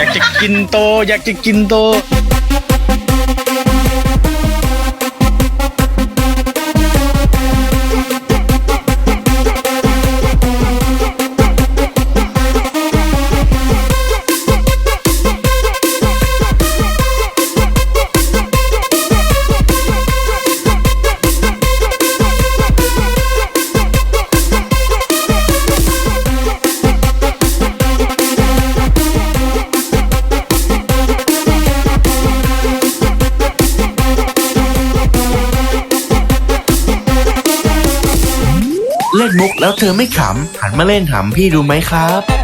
อยากจะกินโต อยากจะกินโต เล่นมุกแล้วเธอไม่ขำหันมาเล่นหำพี่ดูไหมครับ